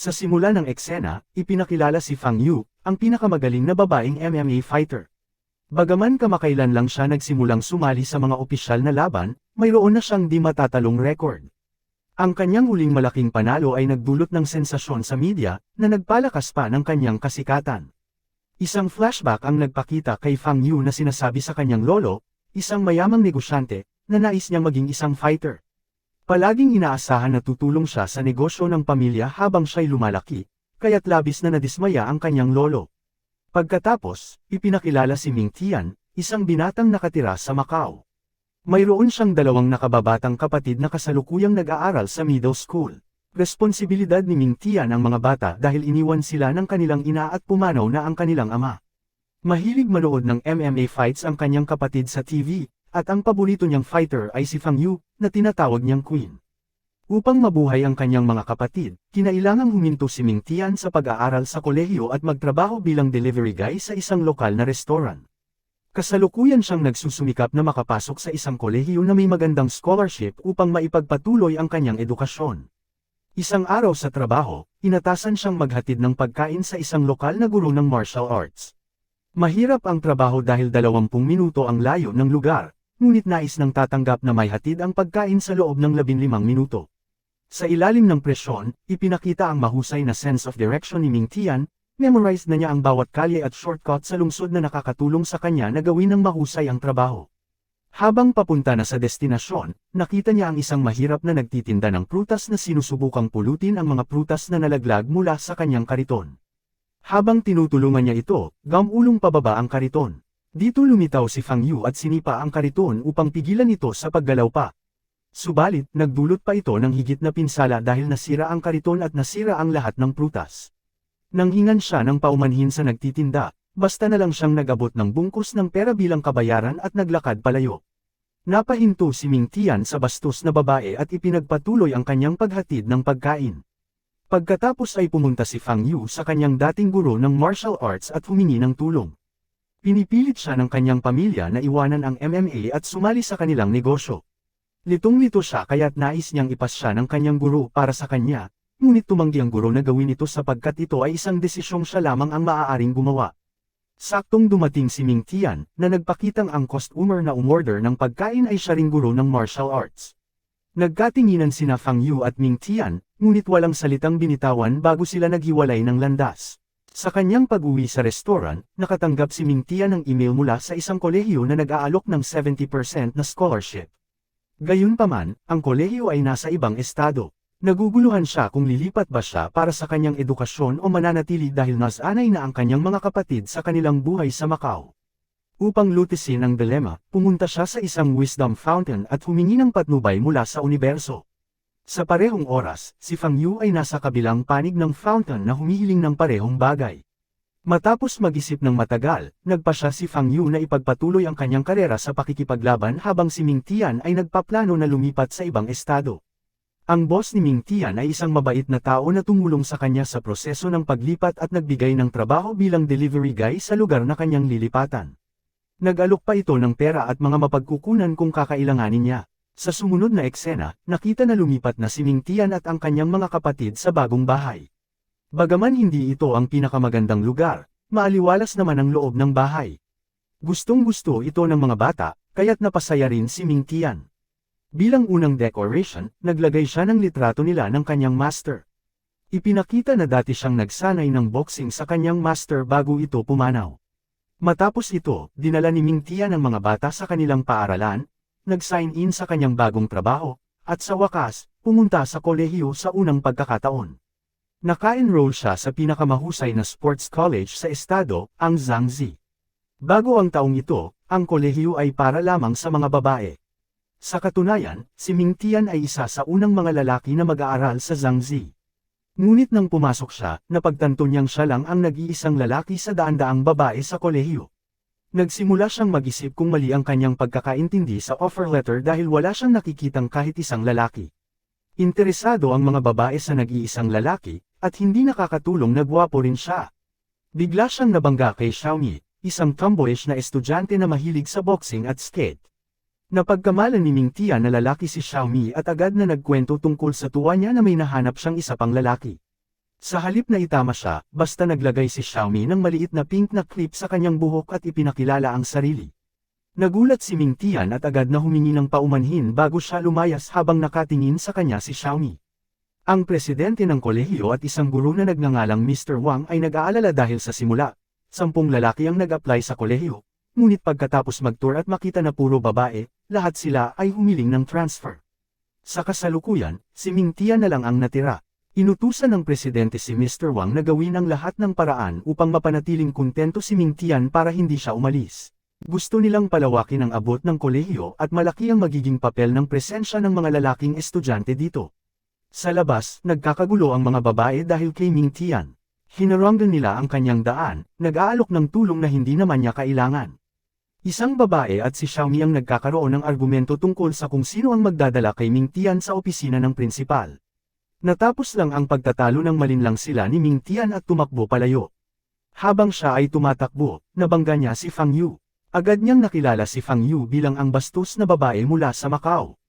Sa simula ng eksena, ipinakilala si Fang Yu, ang pinakamagaling na babaeng MMA fighter. Bagaman kamakailan lang siya nagsimulang sumali sa mga opisyal na laban, mayroon na siyang di matatalong record. Ang kanyang huling malaking panalo ay nagdulot ng sensasyon sa media, na nagpalakas pa ng kanyang kasikatan. Isang flashback ang nagpakita kay Fang Yu na sinasabi sa kanyang lolo, isang mayamang negosyante, na nais niyang maging isang fighter. Palaging inaasahan na tutulong siya sa negosyo ng pamilya habang siya'y lumalaki, kaya't labis na nadismaya ang kanyang lolo. Pagkatapos, ipinakilala si Ming Tian, isang binatang nakatira sa Macau. Mayroon siyang dalawang nakababatang kapatid na kasalukuyang nag-aaral sa middle school. Responsibilidad ni Ming Tian ang mga bata dahil iniwan sila ng kanilang ina at pumanaw na ang kanilang ama. Mahilig manood ng MMA fights ang kanyang kapatid sa TV, at ang paborito niyang fighter ay si Fang Yu, na tinatawag niyang Queen. Upang mabuhay ang kanyang mga kapatid, kinailangang huminto si Ming Tian sa pag-aaral sa kolehiyo at magtrabaho bilang delivery guy sa isang lokal na restaurant. Kasalukuyan siyang nagsusumikap na makapasok sa isang kolehiyo na may magandang scholarship upang maipagpatuloy ang kanyang edukasyon. Isang araw sa trabaho, inatasan siyang maghatid ng pagkain sa isang lokal na guro ng martial arts. Mahirap ang trabaho dahil 20 minuto ang layo ng lugar, ngunit nais nang tatanggap na may hatid ang pagkain sa loob ng 15 minuto. Sa ilalim ng presyon, ipinakita ang mahusay na sense of direction ni Ming Tian, memorized na niya ang bawat kalye at shortcut sa lungsod na nakakatulong sa kanya na gawin ng mahusay ang trabaho. Habang papunta na sa destinasyon, nakita niya ang isang mahirap na nagtitinda ng prutas na sinusubukang pulutin ang mga prutas na nalaglag mula sa kanyang kariton. Habang tinutulungan niya ito, gamulong pababa ang kariton. Dito lumitaw si Fang Yu at sinipa ang kariton upang pigilan ito sa paggalaw pa. Subalit, nagdulot pa ito ng higit na pinsala dahil nasira ang kariton at nasira ang lahat ng prutas. Nanghingan siya ng paumanhin sa nagtitinda, basta na lang siyang nagabot ng bungkus ng pera bilang kabayaran at naglakad palayo. Napahinto si Ming Tian sa bastos na babae at ipinagpatuloy ang kanyang paghatid ng pagkain. Pagkatapos ay pumunta si Fang Yu sa kanyang dating guro ng martial arts at humingi ng tulong. Pinipilit siya ng kanyang pamilya na iwanan ang MMA at sumali sa kanilang negosyo. Litong-lito siya kaya't nais niyang ipas siya ng kanyang guro para sa kanya, ngunit tumanggi ang guro na gawin ito sapagkat ito ay isang desisyong siya lamang ang maaaring gumawa. Saktong dumating si Ming Tian, na nagpakitang ang customer na umorder ng pagkain ay siya ring guro ng martial arts. Nagkatinginan sina Fang Yu at Ming Tian, ngunit walang salitang binitawan bago sila naghiwalay ng landas. Sa kanyang pag-uwi sa restaurant, nakatanggap si Ming Tian ng email mula sa isang kolehiyo na nag-aalok ng 70% na scholarship. Gayunpaman, ang kolehiyo ay nasa ibang estado. Naguguluhan siya kung lilipat ba siya para sa kanyang edukasyon o mananatili dahil nasanay na ang kanyang mga kapatid sa kanilang buhay sa Macau. Upang lutisin ang dilema, pumunta siya sa isang wisdom fountain at humingi ng patnubay mula sa universo. Sa parehong oras, si Fang Yu ay nasa kabilang panig ng fountain na humihiling ng parehong bagay. Matapos mag-isip ng matagal, nagpa siya si Fang Yu na ipagpatuloy ang kanyang karera sa pakikipaglaban habang si Ming Tian ay nagpaplano na lumipat sa ibang estado. Ang boss ni Ming Tian ay isang mabait na tao na tumulong sa kanya sa proseso ng paglipat at nagbigay ng trabaho bilang delivery guy sa lugar na kanyang lilipatan. Nag-alok pa ito ng pera at mga mapagkukunan kung kakailanganin niya. Sa sumunod na eksena, nakita na lumipat na si Ming Tian at ang kanyang mga kapatid sa bagong bahay. Bagaman hindi ito ang pinakamagandang lugar, maaliwalas naman ang loob ng bahay. Gustong-gusto ito ng mga bata, kaya't napasaya rin si Ming Tian. Bilang unang decoration, naglagay siya ng litrato nila ng kanyang master. Ipinakita na dati siyang nagsanay ng boxing sa kanyang master bago ito pumanaw. Matapos ito, dinala ni Ming Tian ang mga bata sa kanilang paaralan, nag-sign in sa kanyang bagong trabaho, at sa wakas, pumunta sa kolehiyo sa unang pagkakataon. Naka-enroll siya sa pinakamahusay na sports college sa estado, ang Zhangzi. Bago ang taong ito, ang kolehiyo ay para lamang sa mga babae. Sa katunayan, si Ming Tian ay isa sa unang mga lalaki na mag-aaral sa Zhangzi. Ngunit nang pumasok siya, napagtanto niyang siya lang ang nag-iisang lalaki sa daan-daang babae sa kolehiyo. Nagsimula siyang mag-isip kung mali ang kanyang pagkakaintindi sa offer letter dahil wala siyang nakikitang kahit isang lalaki. Interesado ang mga babae sa nag-iisang lalaki, at hindi nakakatulong na gwapo rin siya. Bigla siyang nabangga kay Xiaomi, isang tomboyish na estudyante na mahilig sa boxing at skate. Napagkamalan ni Ming Tia na lalaki si Xiaomi at agad na nagkwento tungkol sa tuwa niya na may nahanap siyang isa pang lalaki. Sa halip na itama siya, basta naglagay si Xiaomi ng maliit na pink na clip sa kanyang buhok at ipinakilala ang sarili. Nagulat si Ming Tian at agad na humingi ng paumanhin bago siya lumayas habang nakatingin sa kanya si Xiaomi. Ang presidente ng kolehiyo at isang guro na nagngangalang Mr. Wang ay nag-aalala dahil sa simula. Sampung lalaki ang nag-apply sa kolehiyo, ngunit pagkatapos mag-tour at makita na puro babae, lahat sila ay humiling ng transfer. Sa kasalukuyan, si Ming Tian na lang ang natira. Inutusan ng presidente si Mr. Wang na gawin ang lahat ng paraan upang mapanatiling kontento si Ming Tian para hindi siya umalis. Gusto nilang palawakin ang abot ng kolehiyo at malaki ang magiging papel ng presensya ng mga lalaking estudyante dito. Sa labas, nagkakagulo ang mga babae dahil kay Ming Tian. Hinaranggan nila ang kanyang daan, nag-aalok ng tulong na hindi naman niya kailangan. Isang babae at si Xiaomi ang nagkakaroon ng argumento tungkol sa kung sino ang magdadala kay Ming Tian sa opisina ng prinsipal. Natapos lang ang pagtatalo ng malinlang sila ni Ming Tian at tumakbo palayo. Habang siya ay tumatakbo, nabangga niya si Fang Yu. Agad niyang nakilala si Fang Yu bilang ang bastos na babae mula sa Macau.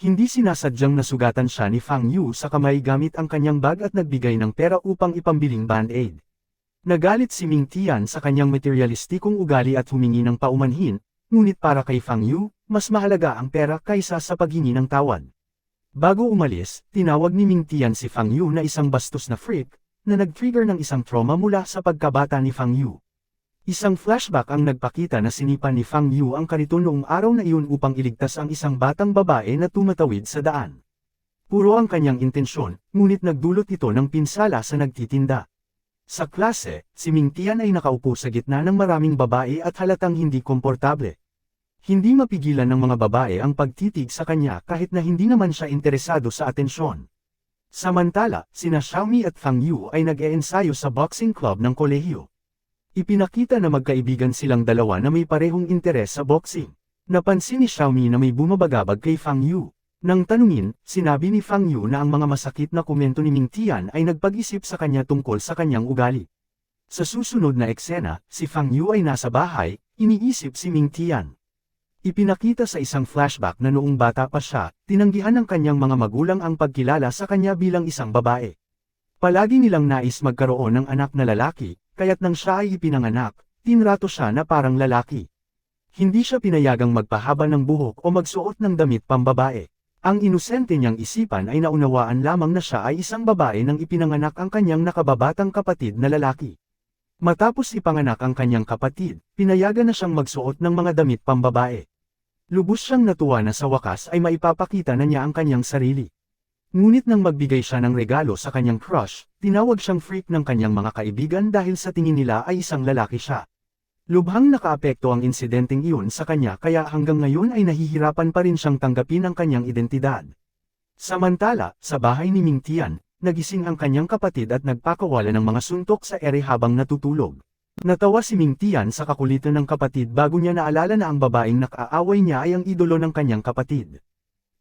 Hindi sinasadyang nasugatan siya ni Fang Yu sa kamay gamit ang kanyang bag at nagbigay ng pera upang ipambiling band-aid. Nagalit si Ming Tian sa kanyang materialistikong ugali at humingi ng paumanhin, ngunit para kay Fang Yu, mas mahalaga ang pera kaysa sa paghingi ng tawad. Bago umalis, tinawag ni Ming Tian si Fang Yu na isang bastos na freak, na nag-trigger ng isang trauma mula sa pagkabata ni Fang Yu. Isang flashback ang nagpakita na sinipan ni Fang Yu ang kariton noong araw na iyon upang iligtas ang isang batang babae na tumatawid sa daan. Puro ang kanyang intensyon, ngunit nagdulot ito ng pinsala sa nagtitinda. Sa klase, si Ming Tian ay nakaupo sa gitna ng maraming babae at halatang hindi komportable. Hindi mapigilan ng mga babae ang pagtitig sa kanya kahit na hindi naman siya interesado sa atensyon. Samantala, sina Xiaomi at Fang Yu ay nag-eensayo sa boxing club ng kolehiyo. Ipinakita na magkaibigan silang dalawa na may parehong interes sa boxing. Napansin ni Xiaomi na may bumabagabag kay Fang Yu. Nang tanungin, sinabi ni Fang Yu na ang mga masakit na komento ni Ming Tian ay nagpag-isip sa kanya tungkol sa kanyang ugali. Sa susunod na eksena, si Fang Yu ay nasa bahay, iniisip si Ming Tian. Ipinakita sa isang flashback na noong bata pa siya, tinanggihan ng kanyang mga magulang ang pagkilala sa kanya bilang isang babae. Palagi nilang nais magkaroon ng anak na lalaki, kaya't nang siya ay ipinanganak, tinrato siya na parang lalaki. Hindi siya pinayagang magpahaba ng buhok o magsuot ng damit pambabae. Ang inosente niyang isipan ay naunawaan lamang na siya ay isang babae nang ipinanganak ang kanyang nakababatang kapatid na lalaki. Matapos ipanganak ang kanyang kapatid, pinayagan na siyang magsuot ng mga damit pambabae. Lubos siyang natuwa na sa wakas ay maipapakita na niya ang kanyang sarili. Ngunit nang magbigay siya ng regalo sa kanyang crush, tinawag siyang freak ng kanyang mga kaibigan dahil sa tingin nila ay isang lalaki siya. Lubhang nakaapekto ang insidenteng iyon sa kanya kaya hanggang ngayon ay nahihirapan pa rin siyang tanggapin ang kanyang identidad. Samantala, sa bahay ni Ming Tian, nagising ang kanyang kapatid at nagpakawala ng mga suntok sa ere habang natutulog. Natawa si Ming Tian sa kakulitan ng kapatid bago niya naalala na ang babaeng nakaaway niya ay ang idolo ng kanyang kapatid.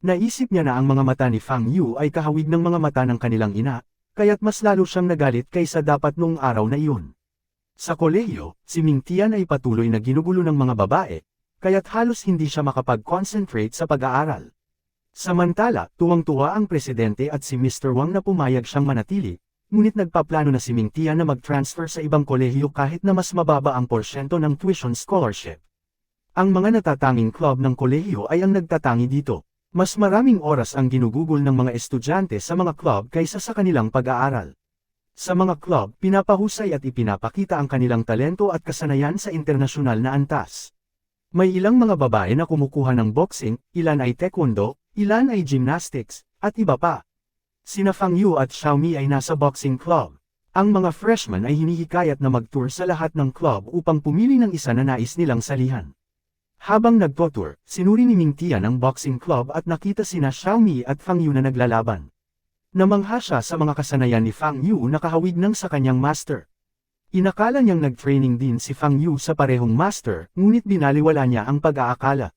Naisip niya na ang mga mata ni Fang Yu ay kahawig ng mga mata ng kanilang ina, kaya't mas lalo siyang nagalit kaysa dapat noong araw na iyon. Sa kolehiyo, si Ming Tian ay patuloy na ginugulo ng mga babae, kaya't halos hindi siya makapag-concentrate sa pag-aaral. Samantala, tuwang-tuwa ang presidente at si Mr. Wang na pumayag siyang manatili, ngunit nagpaplano na si Ming Tian na mag-transfer sa ibang kolehiyo kahit na mas mababa ang porsyento ng tuition scholarship. Ang mga natatanging club ng kolehiyo ay ang nagtatangi dito. Mas maraming oras ang ginugugol ng mga estudyante sa mga club kaysa sa kanilang pag-aaral. Sa mga club, pinapahusay at ipinapakita ang kanilang talento at kasanayan sa internasyonal na antas. May ilang mga babae na kumukuha ng boxing, ilan ay taekwondo, ilan ay gymnastics, at iba pa. Sina Fang Yu at Xiaomi ay nasa boxing club. Ang mga freshmen ay hinihikayat na mag-tour sa lahat ng club upang pumili ng isa na nais nilang salihan. Habang nagtotour, sinuri ni Ming Tian ang boxing club at nakita sina Xiaomi at Fang Yu na naglalaban. Namangha siya sa mga kasanayan ni Fang Yu na kahawig ng sa kanyang master. Inakala niyang nag-training din si Fang Yu sa parehong master, ngunit binaliwala niya ang pag-aakala.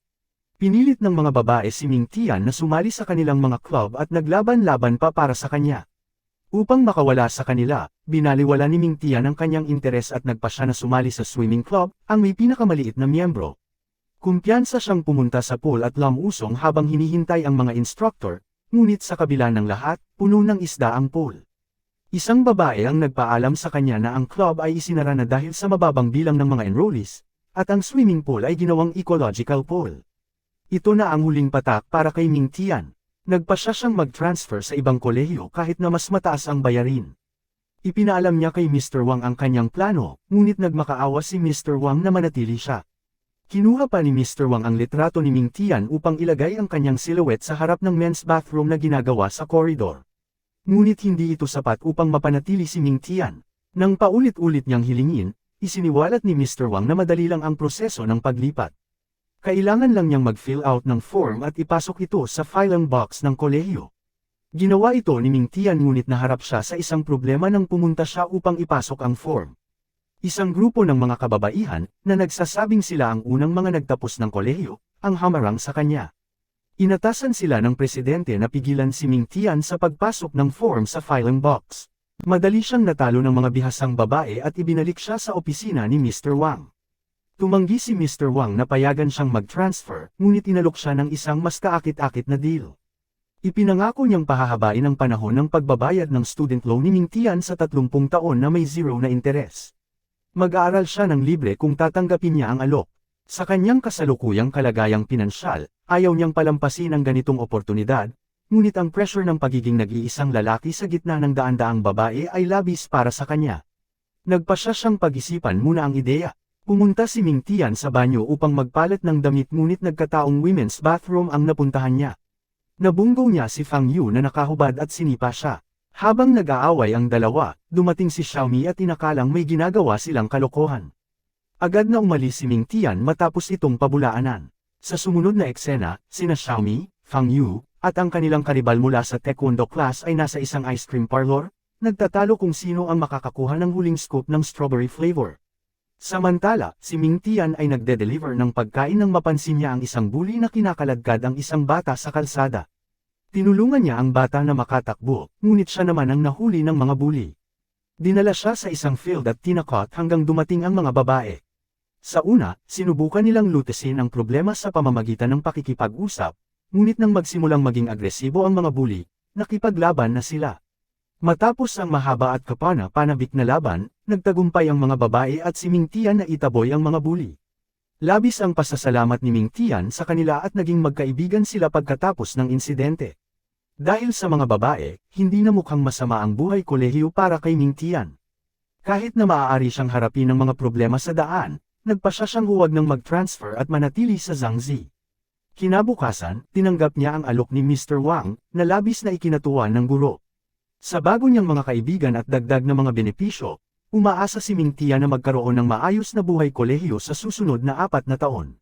Pinilit ng mga babae si Ming Tian na sumali sa kanilang mga club at naglaban-laban pa para sa kanya. Upang makawala sa kanila, binaliwala ni Ming Tian ang kanyang interes at nagpa siya na sumali sa swimming club, ang may pinakamaliit na miyembro. Kumpiyansa siyang pumunta sa pool at lamusong habang hinihintay ang mga instructor, ngunit sa kabila ng lahat, puno ng isda ang pool. Isang babae ang nagpaalam sa kanya na ang club ay isinara na dahil sa mababang bilang ng mga enrollees, at ang swimming pool ay ginawang ecological pool. Ito na ang huling patak para kay Ming Tian. Nagpa siya siyang mag-transfer sa ibang kolehiyo kahit na mas mataas ang bayarin. Ipinaalam niya kay Mr. Wang ang kanyang plano, ngunit nagmakaawa si Mr. Wang na manatili siya. Kinuha pa ni Mr. Wang ang litrato ni Ming Tian upang ilagay ang kanyang silhouette sa harap ng men's bathroom na ginagawa sa koridor. Ngunit hindi ito sapat upang mapanatili si Ming Tian. Nang paulit-ulit niyang hilingin, isiniwalat ni Mr. Wang na madali lang ang proseso ng paglipat. Kailangan lang niyang mag-fill out ng form at ipasok ito sa filing box ng kolehiyo. Ginawa ito ni Ming Tian ngunit naharap siya sa isang problema nang pumunta siya upang ipasok ang form. Isang grupo ng mga kababaihan, na nagsasabing sila ang unang mga nagtapos ng kolehiyo, ang hamarang sa kanya. Inatasan sila ng presidente na pigilan si Ming Tian sa pagpasok ng form sa filing box. Madali siyang natalo ng mga bihasang babae at ibinalik siya sa opisina ni Mr. Wang. Tumanggi si Mr. Wang na payagan siyang mag-transfer, ngunit inalok siya ng isang mas kaakit-akit na deal. Ipinangako niyang pahahabain ang panahon ng pagbabayad ng student loan ni Ming Tian sa 30 taon na may zero na interes. Mag-aaral siya ng libre kung tatanggapin niya ang alok. Sa kanyang kasalukuyang kalagayang pinansyal, ayaw niyang palampasin ang ganitong oportunidad, ngunit ang pressure ng pagiging nag-iisang lalaki sa gitna ng daan-daang babae ay labis para sa kanya. Nagpasya siyang pag-isipan muna ang ideya. Pumunta si Ming Tian sa banyo upang magpalit ng damit ngunit nagkataong women's bathroom ang napuntahan niya. Nabunggo niya si Fang Yu na nakahubad at sinipa siya. Habang nag-aaway ang dalawa, dumating si Xiaomi at inakalang may ginagawa silang kalokohan. Agad na umalis si Ming Tian matapos itong pabulaanan. Sa sumunod na eksena, sina Xiaomi, Fang Yu, at ang kanilang karibal mula sa taekwondo class ay nasa isang ice cream parlor, nagtatalo kung sino ang makakakuha ng huling scoop ng strawberry flavor. Samantala, si Ming Tian ay nagde-deliver ng pagkain nang mapansin niya ang isang bully na kinakaladkad ang isang bata sa kalsada. Tinulungan niya ang bata na makatakbo, ngunit siya naman ang nahuli ng mga bully. Dinala siya sa isang field at tinakot hanggang dumating ang mga babae. Sa una, sinubukan nilang lutesin ang problema sa pamamagitan ng pakikipag-usap, ngunit nang magsimulang maging agresibo ang mga bully, nakipaglaban na sila. Matapos ang mahaba at kapana-panabik na laban, nagtagumpay ang mga babae at si Ming Tian na itaboy ang mga bully. Labis ang pasasalamat ni Ming Tian sa kanila at naging magkaibigan sila pagkatapos ng insidente. Dahil sa mga babae, hindi na mukhang masama ang buhay kolehiyo para kay Ming Tian. Kahit na maaari siyang harapin ng mga problema sa daan, nagpasya siyang huwag ng mag-transfer at manatili sa Zhangzi. Kinabukasan, tinanggap niya ang alok ni Mr. Wang, na labis na ikinatuwa ng guro. Sa bago niyang mga kaibigan at dagdag na mga benepisyo, umaasa si Ming Tia na magkaroon ng maayos na buhay kolehiyo sa susunod na apat na taon.